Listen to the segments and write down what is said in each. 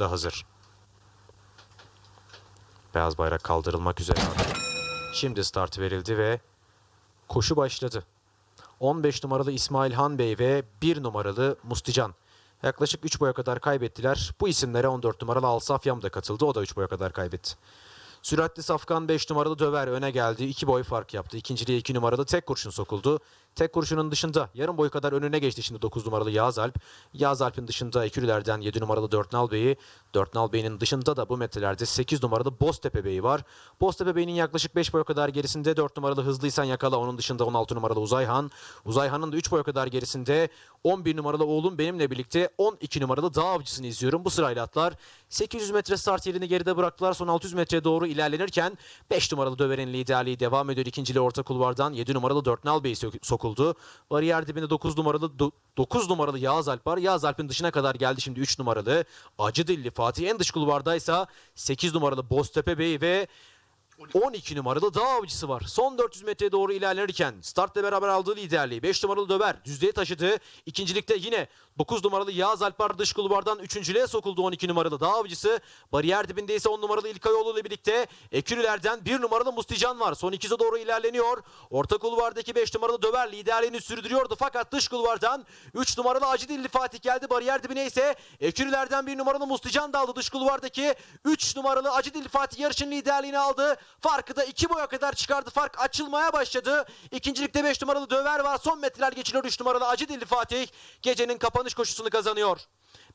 de hazır. Beyaz bayrak kaldırılmak üzere. Şimdi start verildi ve koşu başladı. 15 numaralı İsmail Han Bey ve 1 numaralı Mustican. Yaklaşık 3 boya kadar kaybettiler. Bu isimlere 14 numaralı Alsafyam da katıldı. O da 3 boya kadar kaybetti. Süratli Safkan 5 numaralı Döver öne geldi. 2 boy fark yaptı. İkinciliğe 2 numaralı tek kurşun sokuldu. Tek kurşunun dışında yarım boy kadar önüne geçti şimdi 9 numaralı Yağız Alp. Yağız Alp'in dışında ekürülerden 7 numaralı Dörtnal Bey'i. Dörtnal Bey'in dışında da bu metrelerde 8 numaralı Boztepe Bey'i var. Boztepe Bey'in yaklaşık 5 boy kadar gerisinde 4 numaralı Hızlıysan Yakala. Onun dışında 16 numaralı Uzayhan. Uzayhan'ın da 3 boy kadar gerisinde 11 numaralı oğlum benimle birlikte 12 numaralı Dağ Avcısı'nı izliyorum. Bu sırayla atlar 800 metre start yerini geride bıraktılar. Son 600 metreye doğru ilerlenirken 5 numaralı Döver'in liderliği devam ediyor. İkinciliği orta kulvardan 7 numaralı Dörtnal Bey sök- sokuldu. Bariyer dibinde 9 numaralı 9 numaralı Yağız Alp var. Yağız Alp'in dışına kadar geldi şimdi 3 numaralı. Acı Dilli Fatih en dış kulvardaysa 8 numaralı Boztepe Bey ve 12 numaralı Dağ Avcısı var. Son 400 metreye doğru ilerlerken startla beraber aldığı liderliği 5 numaralı Döver düzlüğe taşıdı. İkincilikte yine 9 numaralı Yağız Alpar dış kulvardan 3.lüğe sokuldu 12 numaralı Dağ Avcısı. Bariyer dibinde ise 10 numaralı İlkayoğlu ile birlikte Ekürülerden 1 numaralı Mustican var. Son 2'ye doğru ilerleniyor. Orta kulvardaki 5 numaralı Döver liderliğini sürdürüyordu fakat dış kulvardan 3 numaralı Acıdilli Fatih geldi. Bariyer dibine ise Ekürülerden 1 numaralı Mustican daldı. Dış kulvardaki 3 numaralı Acıdilli Fatih yarışın liderliğini aldı. Farkı da 2 boya kadar çıkardı. Fark açılmaya başladı. İkincilikte 5 numaralı Döver var. Son metreler geçiliyor 3 numaralı Acıdilli Fatih. Gecenin kapanış koşusunu kazanıyor.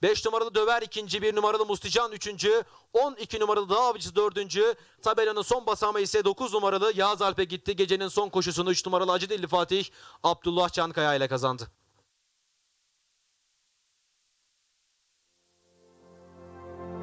5 numaralı Döver ikinci, 1 numaralı Mustican üçüncü, 12 numaralı Dağ Avcısı dördüncü. Tabelanın son basamağı ise 9 numaralı Yağız Alp'e gitti. Gecenin son koşusunu 3 numaralı Acıdilli Fatih Abdullah Çankaya ile kazandı.